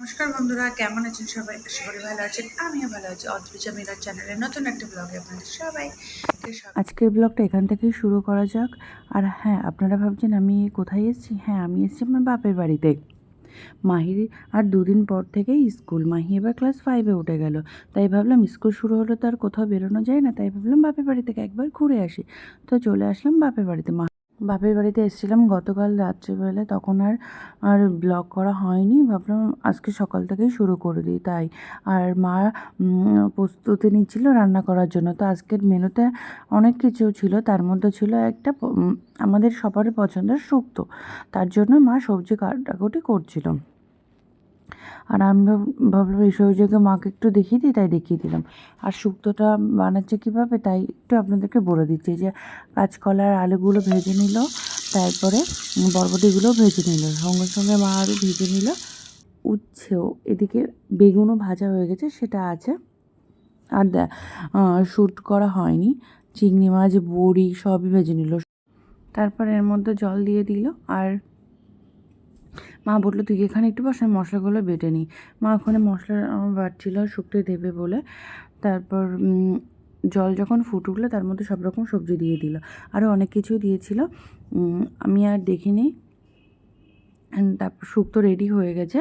নমস্কার বন্ধুরা, কেমন আছেন সবাই? আশা করি ভালো আছেন। আমিও ভালো আছি। অদ্রিজা মিনার চ্যানেলের নতুন একটা ব্লগে আপনাদের সবাই আজকের ব্লগটা এখান থেকেই শুরু করা যাক। আর হ্যাঁ আপনারা ভাবছেন আমি কোথায় এসেছি? হ্যাঁ আমি এসেছি আমার বাপের বাড়িতে। মাহির আর দুদিন পর থেকেই স্কুল। মাহি এবার ক্লাস ফাইভে উঠে গেল। তাই ভাবলাম স্কুল শুরু হলো তো আর কোথাও বেরোনো যায় না। তাই ভাবলাম বাপের বাড়ি থেকে একবার ঘুরে আসি। তো চলে আসলাম বাপের বাড়িতে। মা বাপের বাড়িতে এসেছিলাম গতকাল রাত্রিবেলা, তখন আর আর ব্লগ করা হয়নি। ভাবলাম আজকে সকাল থেকেই শুরু করে দিই তাই। আর মা প্রস্তুতি নিচ্ছিল রান্না করার জন্য। তো আজকের মেনুতে অনেক কিছু ছিল, তার মধ্যে ছিল একটা আমাদের সবার পছন্দের শুক্তো। তার জন্য মা সবজি কাটাকুটি করছিল। আর আমি ভাব- ভাবলাম এই সুযোগে মাকে একটু দেখিয়ে দিই, তাই দেখিয়ে দিলাম। আর শুক্তোটা বানাচ্ছে কীভাবে, তাই একটু আপনাদেরকে বলে দিচ্ছি যে, কাঁচকলার আলুগুলো ভেজে নিল, তারপরে বরবটিগুলো ভেজে নিল। সঙ্গে সঙ্গে মা আরও ভেজে নিল। উচ্ছেও, এদিকে বেগুনও ভাজা হয়ে গেছে, সেটা আছে। আর শ্যুট করা হয়নি। চিংড়ি মাছ, বড়ি সবই ভেজে নিল। তারপর এর মধ্যে জল দিয়ে দিল। আর মা বলল তুই এখানে একটু বস আমি মশলাগুলো বেটে নিই। মা ওখানে মশলা আহ, বাটছিল শুকতে দেবে বলে। তারপর জল যখন ফুট উঠল তার মধ্যে সব রকম সবজি দিয়ে দিল। আরও অনেক কিছুই দিয়েছিল। আমি আর দেখিনি। তারপর শুক্তো রেডি হয়ে গেছে।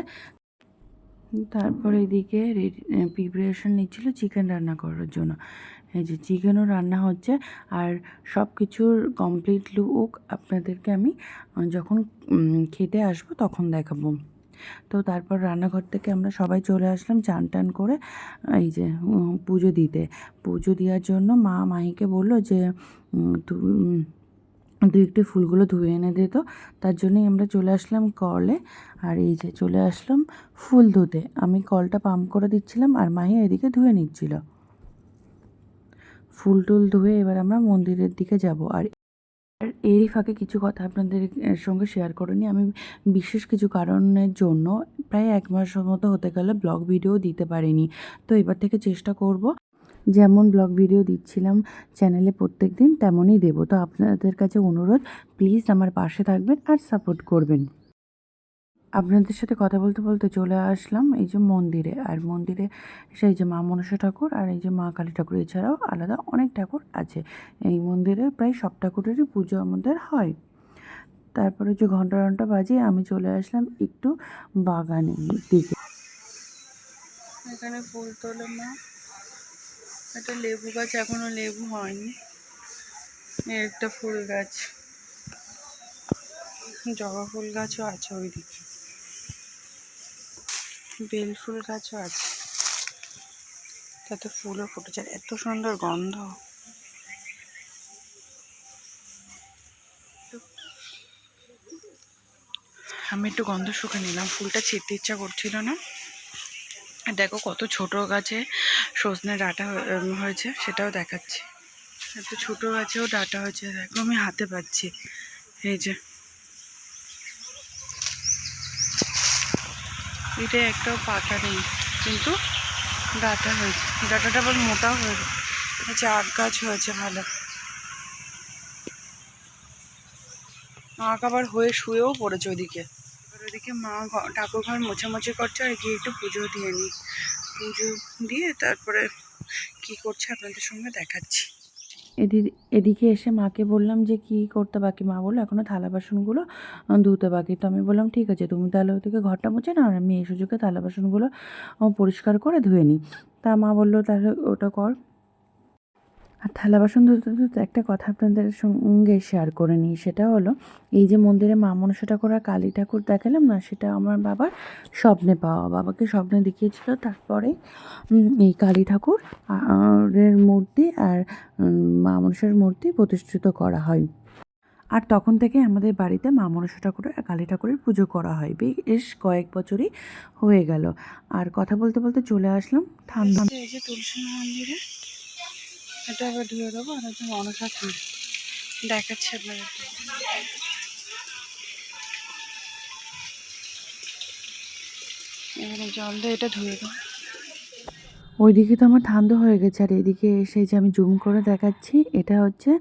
তারপর এদিকে রেডি প্রিপারেশন নিচ্ছিল চিকেন রান্না করার জন্য। এই যে চিকেনও রান্না হচ্ছে আর সব কিছুর কমপ্লিট লুক আপনাদেরকে আমি যখন খেতে আসব তখন দেখাবো। তো তারপর রান্নাঘর থেকে আমরা সবাই চলে আসলাম চান টান করে এই যে পুজো দিতে। পুজো দেওয়ার জন্য মা মাহিকে বলল যে তু- উম, ফুলগুলো ধুয়ে এনে দিত তার জন্যই আমরা চলে আসলাম কলে আর এই যে চলে আসলাম ফুল ধুতে। আমি কলটা পাম্প করে দিচ্ছিলাম আর মাহি এদিকে ধুয়ে নিচ্ছিল। ফুল টুল ধুয়ে এবার আমরা মন্দিরের দিকে যাব। আর এরই ফাঁকে কিছু কথা আপনাদের সঙ্গে শেয়ার করে নিই। আমি বিশেষ কিছু কারণের জন্য প্রায় এক মাস মতো হতে গেলে ব্লগ ভিডিও দিতে পারিনি। তো এবার থেকে চেষ্টা করব। যেমন ব্লগ ভিডিও দিচ্ছিলাম চ্যানেলে প্রত্যেক দিন তেমনই দেবো। তো আপনাদের কাছে অনুরোধ প্লিজ আমার পাশে থাকবেন আর সাপোর্ট করবেন। আপনাদের সাথে কথা বলতে বলতে চলে আসলাম এই যে মন্দিরে। আর মন্দিরে সেই যে মা মনসা ঠাকুর আর এই যে মা কালী ঠাকুর, এছাড়াও আলাদা অনেক ঠাকুর আছে। এই মন্দিরে প্রায় সব ঠাকুরেরই পুজো আমাদের হয়। তারপরে যে ঘণ্টা ঘণ্টা বাজিয়ে আমি চলে আসলাম একটু বাগানের দিকে। এখানে ফুল তোলে মা। একটা লেবু গাছ এখনও লেবু হয়নি। একটা ফুল গাছ। জবা ফুল গাছও আছে ওইদিকে। বেল ফুল গাছও আছে। তাতে ফুলও ফুটেছে এত সুন্দর গন্ধ। আমি একটু গন্ধ শুকে নিলাম, ফুলটা ছিটতে ইচ্ছা করছিল না। দেখো কত ছোট গাছে সজনে ডাঁটা হয়ে- হয়েছে, সেটাও দেখাচ্ছি। এত ছোট গাছেও ডাঁটা হয়েছে, দেখো আমি হাতে পাচ্ছি। এই যে। এটা একটাও পাতা নেই, কিন্তু ডাঁটা হয়েছে। ডাঁটাটা আবার মোটাও হয়েছে। হচ্ছে আখ গাছ হয়েছে, ভালো। আখ আবার হয়ে শুয়েও পড়েছে ওদিকে ওদিকে মা ঠাকুর ঘর মোছামুছি করছে, আর গিয়ে একটু পুজো দিয়ে নিই। পুজো দিয়ে তারপরে কি করছে আপনাদের সঙ্গে দেখাচ্ছি। এদিকে এসে মাকে বললাম যে, কি করতে বাকি? মা বলল এখনও থালা বাসনগুলো ধুতে বাকি। তো আমি বললাম, ঠিক আছে, তুমি তাহলে ওদিকে ঘরটা মুছে না আমি এই সুযোগে থালা বাসনগুলো পরিষ্কার করে ধুয়ে নিই। তা মা বলল, তাহলে ওটা কর। থালা বাসন ধুতে ধুতে একটা কথা আপনাদের সঙ্গে শেয়ার করে নিই, সেটা হলো, এই যে মন্দিরে মা মনসা ঠাকুর আর কালী ঠাকুর দেখালাম না, সেটা আমার বাবার স্বপ্নে পাওয়া, বাবাকে স্বপ্নে দেখিয়েছিল, তারপরে এই কালী ঠাকুর এর মূর্তি আর মা মনসার মূর্তি প্রতিষ্ঠিত করা হয়। আর তখন থেকে আমাদের বাড়িতে মা মনসা ঠাকুরের আর কালী ঠাকুরের পুজো করা হয়। বেশ কয়েক বছরই হয়ে গেল। আর কথা বলতে বলতে চলে আসলাম ঠান্ডা এই তুলসী মন্দিরে। এটা আবার ধুয়ে দেবো আর হচ্ছে থান দেখাচ্ছি আপনাদেরকে এবারে জল দিয়ে এটা ধুয়ে দেবো। ওইদিকে তো আমার ঠান্ডা হয়ে গেছে আর এদিকে এসে যে আমি জুম করে দেখাচ্ছি এটা হচ্ছে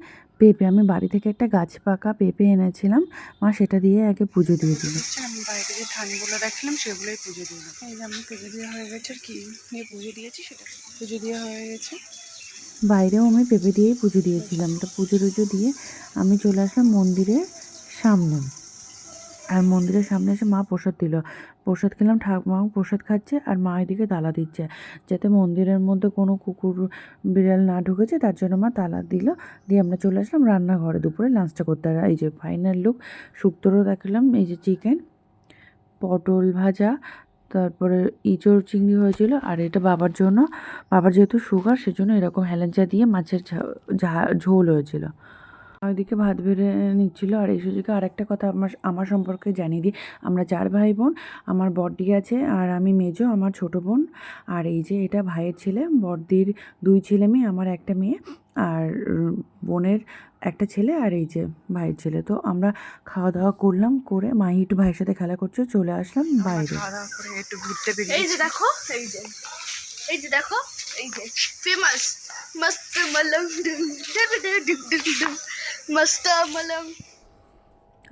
পেঁপে। আমি বাড়ি থেকে একটা গাছ পাকা পেঁপে এনেছিলাম মা সেটা দিয়ে আগে পুজো দিয়ে দিল। আমি বাইরে যে ধানগুলো দেখালাম সেগুলোই পুজো দিলাম। এই যে আমি পুজো দেওয়া হয়ে গেছে আর কি নিয়ে পুজো দিয়েছি সেটা পুজো দেওয়া হয়ে গেছে। বাইরেও আমি পেঁপে দিয়েই পুজো দিয়েছিলাম। তো পুজো টুজো দিয়ে আমি চলে আসলাম মন্দিরের সামনে। আর মন্দিরের সামনে এসে মা প্রসাদ দিল। প্রসাদ খেলাম, ঠাকুমাও প্রসাদ খাচ্ছে আর মা এদিকে তালা দিচ্ছে। যাতে মন্দিরের মধ্যে কোনো কুকুর, বিড়াল না ঢুকেছে, তার জন্য মা তালা দিল। দিয়ে আমরা চলে আসলাম রান্নাঘরে দুপুরে লাঞ্চটা করতে। আর এই যে ফাইনাল লুক শুক্তোরও দেখলাম, এই যে চিকেন পটল ভাজা তারপরে ইঁচড় চিংড়ি হয়েছিল আর এটা বাবার জন্য। বাবার যেহেতু সুগার সেজন্য এরকম হেলেঞ্চা দিয়ে মাছের ঝোল হয়েছিল। ওইদিকে ভাত বেড়ে নিচ্ছিল। আর এই সুযোগে আরেকটা কথা আমার আমার সম্পর্কে জানিয়ে দিই। আমরা চার ভাই বোন, আমার বড়দি আছে আর আমি মেজো, আমার ছোট বোন। আর এই যে এটা ভাইয়ের ছেলে, বড়দির দুই ছেলে মেয়ে, আমার একটা মেয়ে। আর বোনের একটা ছেলে আর এই যে ভাইয়ের ছেলে। তো আমরা খাওয়া দাওয়া করলাম করে মাহি একটু ভাইয়ের সাথে খেলা করছে চলে আসলাম আমরা বাইরে। একটু ঘুরতে এই যে দেখো এই যে এই যে দেখো এই যে ফেমাস মস্ত মলম মস্ত মলম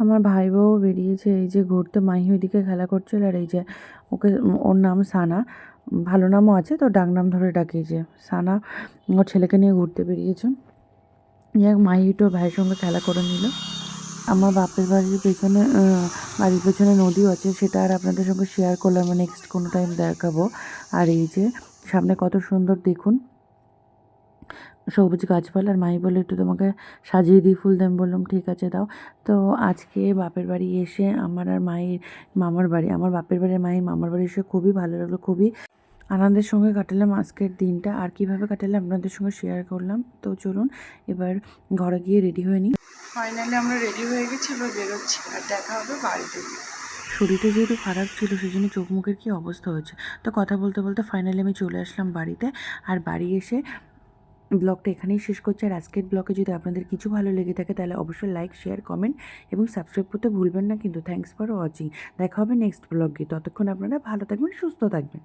আমার ভাই বউ বেরিয়েছে এই যে ঘুরতে মাহি ওইদিকে খেলা করছিল আর এই যে ওকে ওর নাম সানা। ভালো নামও আছে, তো ডাক নাম ধরে ডাকিয়েছে সানা, ওর ছেলেকে নিয়ে ঘুরতে বেরিয়েছে। যাক একটু ওর ভাইয়ের সঙ্গে খেলা করে নিল। আমার বাপের বাড়ির পেছনে বাড়ির পেছনে নদীও আছে, সেটা আর আপনাদের সঙ্গে শেয়ার করলাম নেক্সট কোনো টাইম দেখাবো। আর এই যে, সামনে কত সুন্দর দেখুন। সবুজ গাছপালা, আর মাই বলে একটু তোমাকে সাজিয়ে দিই, ফুল দেন। বললাম, ঠিক আছে, দাও। তো আজকে বাপের বাড়ি এসে আমার আর মায়ের মামার বাড়ি, আমার বাপের বাড়ি আর মায়ের মামার বাড়ি এসে খুবই ভালো লাগল, খুবই আনন্দের সঙ্গে কাটালাম আজকের দিনটা। আর কীভাবে কাটালাম আপনাদের সঙ্গে শেয়ার করলাম। তো চলুন এবার ঘরে গিয়ে রেডি হয়ে নিই। ফাইনালি আমরা রেডি হয়ে গেছি এবার বেরোচ্ছি আর দেখা হবে বাড়িতে শরীরটা যেহেতু খারাপ ছিল সেই জন্য চোখ মুখের কী অবস্থা হয়েছে? তো কথা বলতে বলতে ফাইনালি আমি চলে আসলাম বাড়িতে। আর বাড়ি এসে ব্লগটা এখানেই শেষ করছি। আর আজকের ব্লগে যদি আপনাদের কিছু ভালো লেগে থাকে তাহলে অবশ্যই লাইক শেয়ার কমেন্ট এবং সাবস্ক্রাইব করতে ভুলবেন না। কিন্তু থ্যাংকস ফর ওয়াচিং দেখা হবে নেক্সট ব্লগে। ততক্ষণ আপনারা ভালো থাকবেন সুস্থ থাকবেন।